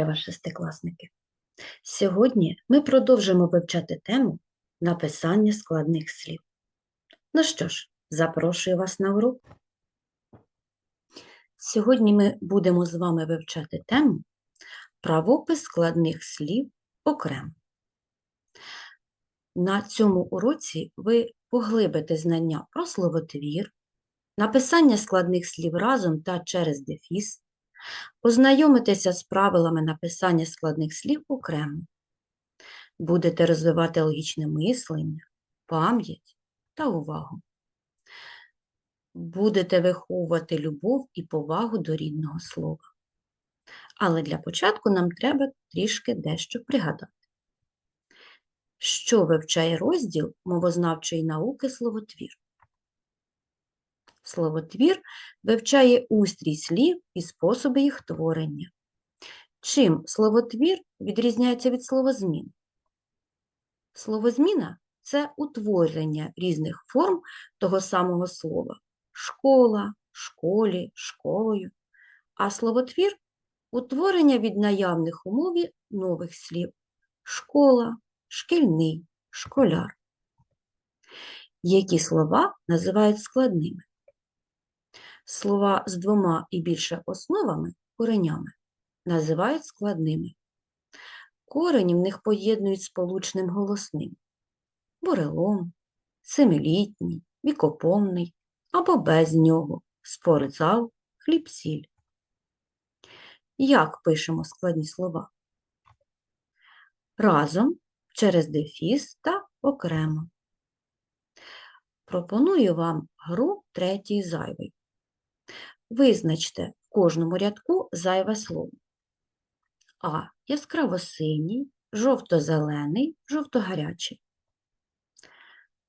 Вітаю вас, шестикласники! Сьогодні ми продовжимо вивчати тему написання складних слів. Ну що ж, запрошую вас на урок. Сьогодні ми будемо з вами вивчати тему правопис складних слів окремо. На цьому уроці ви поглибите знання про словотвір, написання складних слів разом та через дефіс, Ознайомитеся з правилами написання складних слів окремо. Будете розвивати логічне мислення, пам'ять та увагу. Будете виховувати любов і повагу до рідного слова. Але для початку нам треба трішки дещо пригадати. Що вивчає розділ мовознавчої науки словотвір? Словотвір вивчає устрій слів і способи їх творення. Чим словотвір відрізняється від словозмін? Словозміна це утворення різних форм того самого слова школа, школі, школою, а словотвір утворення від наявних умові нових слів школа, шкільний, школяр. Які слова називають складними? Слова з двома і більше основами, коренями, називають складними. Корені в них поєднують сполучним голосним бурелом, семилітній, вікопомний або без нього, спортзал, хліб-сіль. Як пишемо складні слова? Разом, через дефіс та окремо. Пропоную вам гру третій зайвий. Визначте в кожному рядку зайве слово. А. Яскраво-синій, жовто-зелений, жовто-гарячий.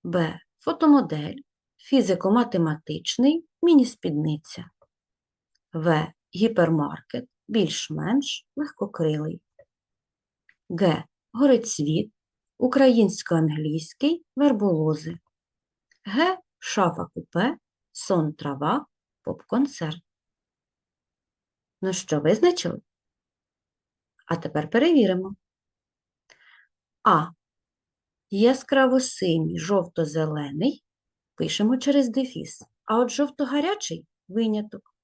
Б. Фотомодель, фізико-математичний, міні-спідниця. В. Гіпермаркет, більш-менш легкокрилий. Г. Горецвіт, українсько-англійський, верболози. Г. Шафа купе, сон трава, поп-концерт. Ну що, визначили? А тепер перевіримо. А. Яскраво-синій, жовто-зелений пишемо через дефіс. А от жовто-гарячий виняток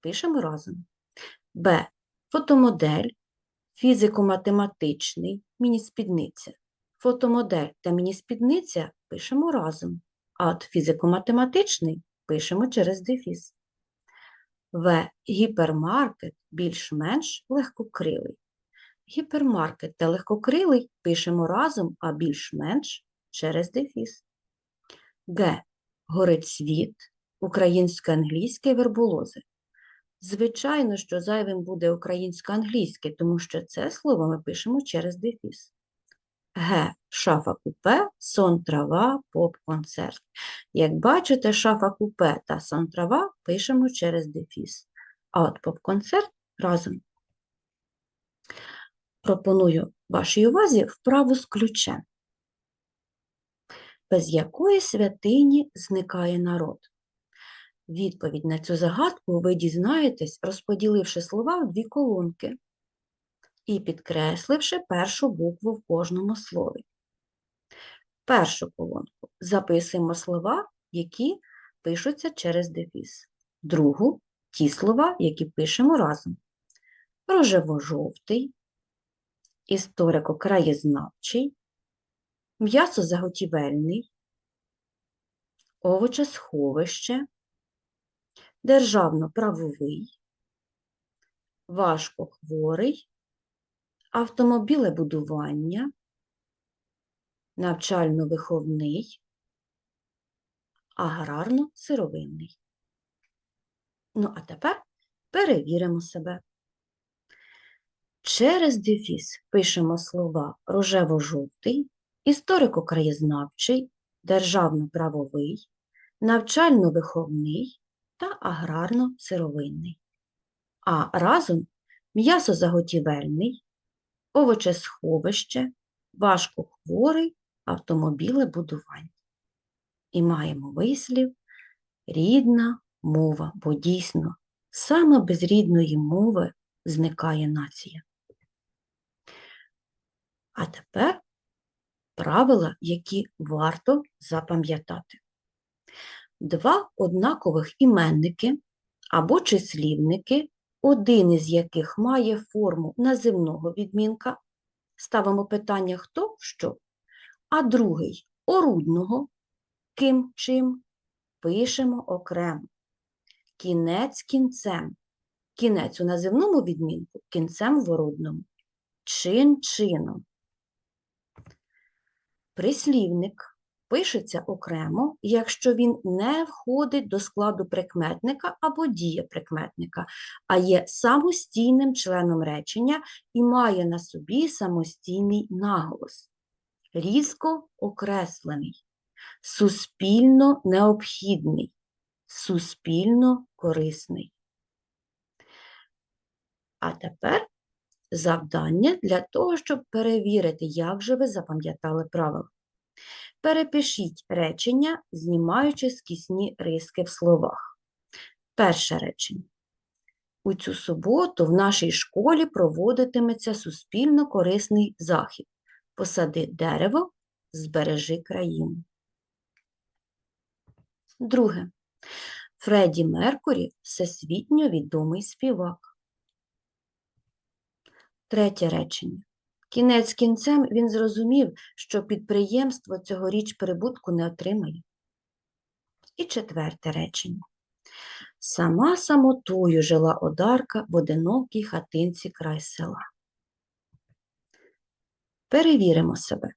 пишемо разом. Б. Фотомодель, фізико-математичний, міні-спідниця. Фотомодель та міні-спідниця пишемо разом. А от фізико-математичний пишемо через дефіс. В. Гіпермаркет більш-менш легкокрилий. Гіпермаркет та легкокрилий пишемо разом, а більш-менш через дефіс. Г. Горецвіт, українсько-англійське верболози. Звичайно, що зайвим буде українсько-англійське, тому що це слово ми пишемо через дефіс. Г. Шафа купе, сон трава, поп-концерт. Як бачите, шафа купе та сон трава пишемо через дефіс. А от поп-концерт разом. Пропоную вашій увазі вправу з ключем. Без якої святині зникає народ? Відповідь на цю загадку ви дізнаєтесь, розподіливши слова в дві колонки і підкресливши першу букву в кожному слові. Першу колонку записуємо слова, які пишуться через дефіс. Другу ті слова, які пишемо разом. Рожево-жовтий, історико-краєзнавчий, м'ясо-заготівельний, овочесховище, державно-правовий, важкохворий, автомобілебудування, навчально-виховний, аграрно-сировинний. Ну, а тепер перевіримо себе. Через дефіс пишемо слова рожево-жовтий, історико-краєзнавчий, державно-правовий, навчально-виховний та аграрно-сировинний. А разом м'ясо-заготівельний, овочесховище, важкохворий, автомобілебудування. І маємо вислів рідна мова, бо дійсно саме без рідної мови зникає нація. А тепер правила, які варто запам'ятати. Два однакових іменники або числівники, один із яких має форму називного відмінка, ставимо питання хто що, а другий орудного, ким чим, пишемо окремо. Кінець кінцем. Кінець у називному відмінку, кінцем в орудному. Чин чином. Прислівник пишеться окремо, якщо він не входить до складу прикметника або дієприкметника, а є самостійним членом речення і має на собі самостійний наголос. Різко окреслений, суспільно необхідний, суспільно корисний. А тепер завдання для того, щоб перевірити, як же ви запам'ятали правила. Перепишіть речення, знімаючи скісні риски в словах. Перше речення. У цю суботу в нашій школі проводитиметься суспільно корисний захід. Посади дерево, збережи країну. Друге. Фредді Меркурі всесвітньо відомий співак. Третє речення. Кінець кінцем він зрозумів, що підприємство цьогоріч прибутку не отримає. І четверте речення. Сама самотою жила одарка в одинокій хатинці край села. Перевіримо себе.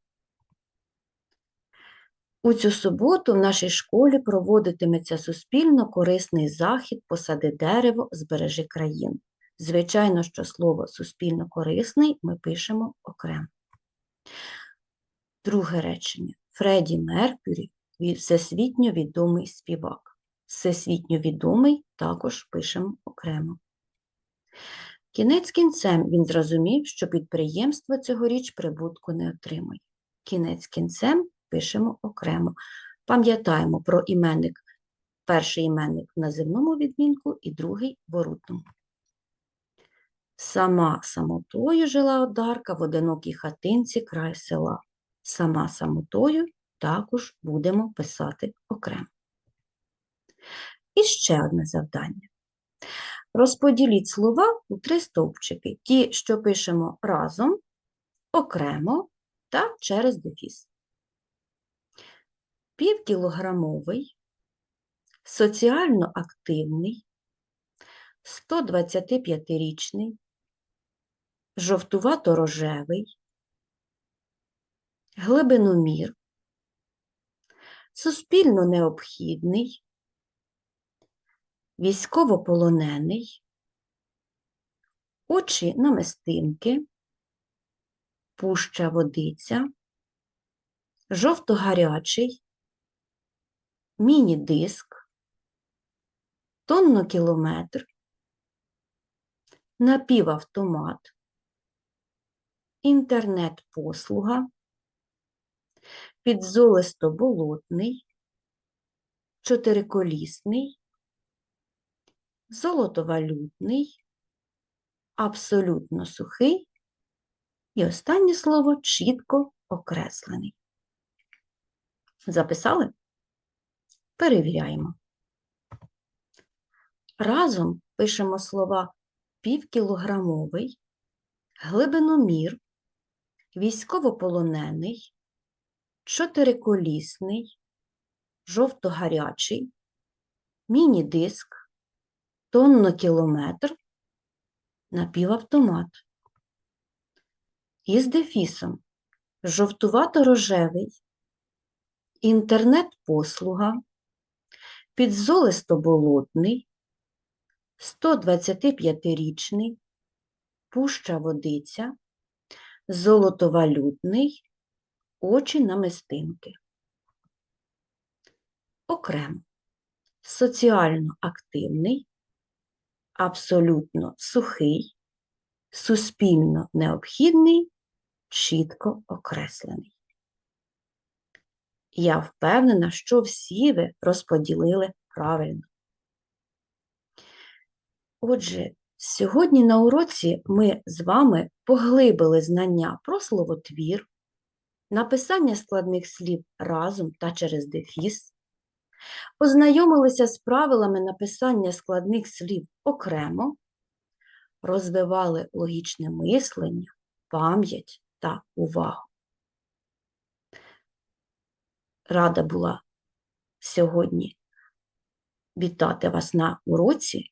У цю суботу в нашій школі проводитиметься суспільно корисний захід посади дерево, збережи країну. Звичайно, що слово суспільно корисний ми пишемо окремо. Друге речення. Фредді Меркюрі всесвітньо відомий співак. Всесвітньо відомий також пишемо окремо. Кінець кінцем він зрозумів, що підприємство цьогоріч прибутку не отримує. Кінець кінцем пишемо окремо. Пам'ятаємо про іменник. Перший іменник в називному відмінку і другий в орудному. Сама самотою жила одарка в одинокій хатинці край села. Сама самотою також будемо писати окремо. І ще одне завдання. Розподіліть слова у три стовпчики. Ті, що пишемо разом, окремо та через дефіс. Півкілограмовий, соціально активний, 125-річний, жовтувато-рожевий, глибиномір, суспільно необхідний, військовополонений, очі намистинки, пуща водиця, жовто-гарячий, міні-диск, тоннокілометр, напівавтомат, інтернет-послуга, підзолисто-болотний, чотириколісний, золотовалютний, абсолютно сухий і останнє слово чітко окреслений. Записали? Перевіряємо. Разом пишемо слова півкілограмовий, глибиномір, військовополонений, чотириколісний, жовто-гарячий, міні-диск, тоннокілометр, напівавтомат. Із дефісом жовтувато-рожевий, інтернет-послуга, підзолисто-болотний, 125-річний, пуща водиця, золотовалютний, очі намистинки. Окремо. Соціально активний, абсолютно сухий, суспільно необхідний, чітко окреслений. Я впевнена, що всі ви розподілили правильно. Отже, Сьогодні на уроці ми з вами поглибили знання про словотвір, написання складних слів разом та через дефіс, познайомилися з правилами написання складних слів окремо, розвивали логічне мислення, пам'ять та увагу. Рада була сьогодні вітати вас на уроці.